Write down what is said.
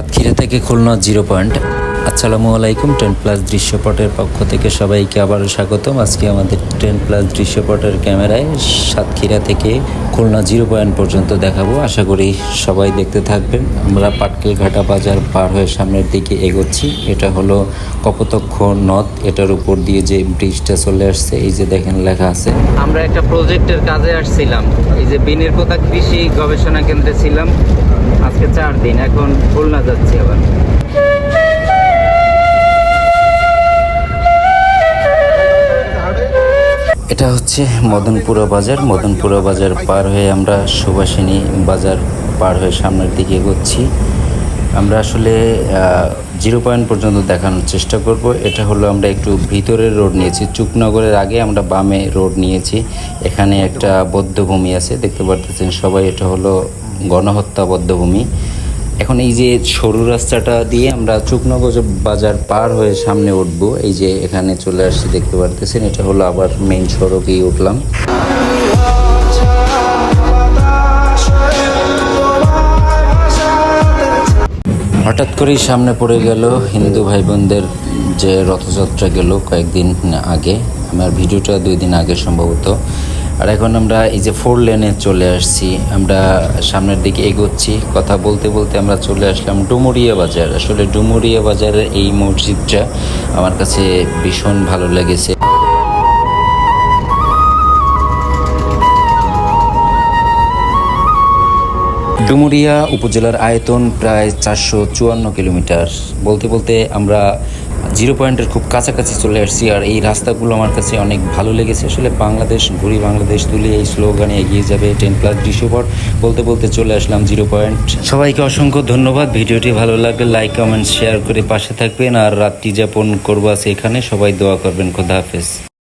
সাতক্ষীরা থেকে Khulna zero point. আসসালামু আলাইকুম, টেন প্লাস দৃশ্যপটের পক্ষ থেকে সবাইকে আবারও স্বাগতম। আজকে আমাদের টেন প্লাস দৃশ্যপটের ক্যামেরায় সাতক্ষীরা থেকে খুলনা জিরো পয়েন্ট পর্যন্ত দেখাবো। আশা করি সবাই দেখতে থাকবেন। আমরা পাটকেল ঘাটা বাজার পার হয়ে সামনের দিকে এগোচ্ছি। এটা হলো কপতক্ষ নদ। এটার উপর দিয়ে যে ব্রিজটা চলে আসছে, এই যে দেখেন লেখা আছে। আমরা একটা প্রজেক্টের কাজে আসছিলাম। এই যে বিনের পোতা কৃষি গবেষণা কেন্দ্রে ছিলাম। আজকে চার দিন, এখন খুলনা যাচ্ছি আবার। এটা হচ্ছে মদনপুরা বাজার। মদনপুরা বাজার পার হয়ে আমরা সুভাষিনী বাজার পার হয়ে সামনের দিকে এগোচ্ছি। আমরা আসলে জিরো পয়েন্ট পর্যন্ত দেখানোর চেষ্টা করব। এটা হলো আমরা একটু ভিতরের রোড নিয়েছি। চুকনগরের আগে আমরা বামে রোড নিয়েছি। এখানে একটা বদ্ধভূমি আছে, দেখতে পারতেছেন সবাই। এটা হলো গণহত্যা, বদ্ধভূমি। এখন এই যে সরু রাস্তাটা দিয়ে আমরা চুকনগর বাজার পার হয়ে সামনে উঠবো, এই যে এখানে চলে আসছি, দেখতে পারতেছেন, এটা হলো আবার মেইন সড়কেই উঠলাম। হঠাৎ করেই সামনে পড়ে গেল হিন্দু ভাই বোনদের যে রথযাত্রা গেল কয়েকদিন আগে। আমার ভিডিওটা দুই দিন আগে সম্ভবত। আর এখন আমরা এই যে ফোর লেনে চলে আসছি, আমরা সামনের দিকে এগোচ্ছি, কথা বলতে বলতে আমরা চলে আসলাম ডুমুরিয়া বাজার। আসলে ডুমুরিয়া বাজারের এই মসজিদটা আমার কাছে ভীষণ ভালো লেগেছে। ডুমুরিয়া উপজেলার আয়তন প্রায় চারশো চুয়ান্ন কিলোমিটার। বলতে বলতে আমরা জিরো পয়েন্টের খুব কাছাকাছি চলে আসছি আর এই রাস্তাগুলো আমার কাছে অনেক ভালো লেগেছে। আসলে বাংলাদেশ, ঘুরি বাংলাদেশ তুলে এই স্লোগানে এগিয়ে যাবে টেন প্লাস ডিসেম্বর বলতে বলতে চলে আসলাম জিরো পয়েন্ট। সবাইকে অসংখ্য ধন্যবাদ। ভিডিওটি ভালো লাগলে লাইক কমেন্ট শেয়ার করে পাশে থাকবেন। আর রাত্রি যাপন করব আছে এখানে। সবাই দোয়া করবেন। খোদা হাফেজ।